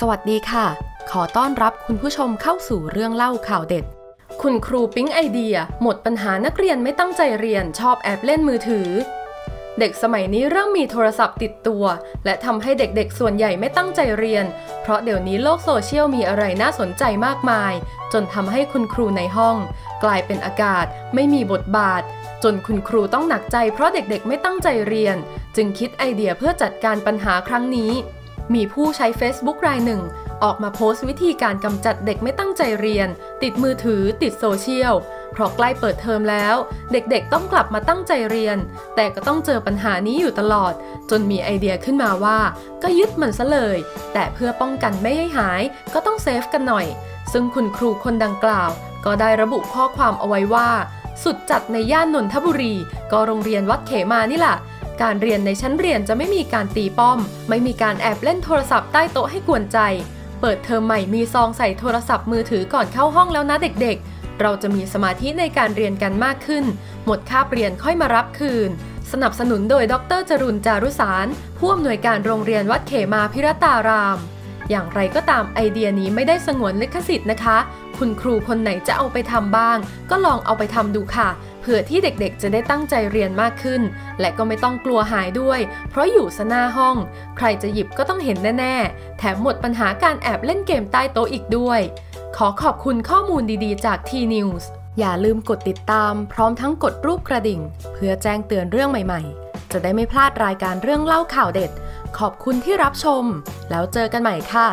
สวัสดีค่ะ ขอต้อนรับคุณผู้ชมเข้าสู่เรื่องเล่าข่าวเด็ด คุณครูปิ๊งไอเดีย หมดปัญหานักเรียนไม่ตั้งใจเรียนชอบแอบเล่นมือถือ เด็กสมัยนี้เริ่มมีโทรศัพท์ติดตัว และทำให้เด็กๆ ส่วนใหญ่ไม่ตั้งใจเรียน เพราะเดี๋ยวนี้โลกโซเชียลมีอะไรน่าสนใจมากมาย จนทำให้คุณครูในห้อง กลายเป็นอากาศ ไม่มีบทบาท จนคุณครูต้องหนักใจเพราะเด็กๆ ไม่ตั้งใจเรียน จึงคิดไอเดียเพื่อจัดการปัญหาครั้งนี้ มีผู้ใช้ Facebook รายหนึ่ง ออกมาโพสต์วิธีการกำจัดเด็กไม่ตั้งใจเรียน ติดมือถือ ติดโซเชียล เพราะใกล้เปิดเทอมแล้ว เด็กๆต้องกลับมาตั้งใจเรียน แต่ก็ต้องเจอปัญหานี้อยู่ตลอด จนมีไอเดียขึ้นมาว่า ก็ยึดมันซะเลย แต่เพื่อป้องกันไม่ให้หาย ก็ต้องเซฟกันหน่อย ซึ่งคุณครูคนดังกล่าว ก็ได้ระบุข้อความเอาไว้ว่า สุดจัดในย่านนนทบุรี ก็โรงเรียนวัดเขมานี่แหละ การเรียนในชั้นเรียนจะไม่มีการตีป้อม ไม่มีการแอบเล่นโทรศัพท์ใต้โต๊ะให้กวนใจ เปิดเทอมใหม่มีซองใส่โทรศัพท์มือถือก่อนเข้าห้องแล้วนะเด็กๆ เราจะมีสมาธิในการเรียนกันมากขึ้น หมดคาบเรียนค่อยมารับคืน สนับสนุนโดยดรจรุนจารุสารผู้อำนวยการโรงเรียนวัดเขมาพิรตาราม อย่างไรก็ตามไอเดียนี้ไม่ได้สงวนลิขสิทธิ์นะคะ คุณครูคนไหนจะเอาไปทำบ้าง ก็ลองเอาไปทำดูค่ะ เผื่อที่เด็กๆจะได้ตั้งใจเรียนมากขึ้น และก็ไม่ต้องกลัวหายด้วย เพราะอยู่ซะหน้าห้อง ใครจะหยิบก็ต้องเห็นแน่ๆ แถมหมดปัญหาการแอบเล่นเกมใต้โต๊ะอีกด้วย ขอขอบคุณข้อมูลดีๆ จาก T-News อย่าลืมกดติดตามพร้อมทั้งกดรูปกระดิ่ง เพื่อแจ้งเตือนเรื่องใหม่ๆ จะได้ไม่พลาดรายการเรื่องเล่าข่าวเด็ด ขอบคุณที่รับชม แล้วเจอกันใหม่ค่ะ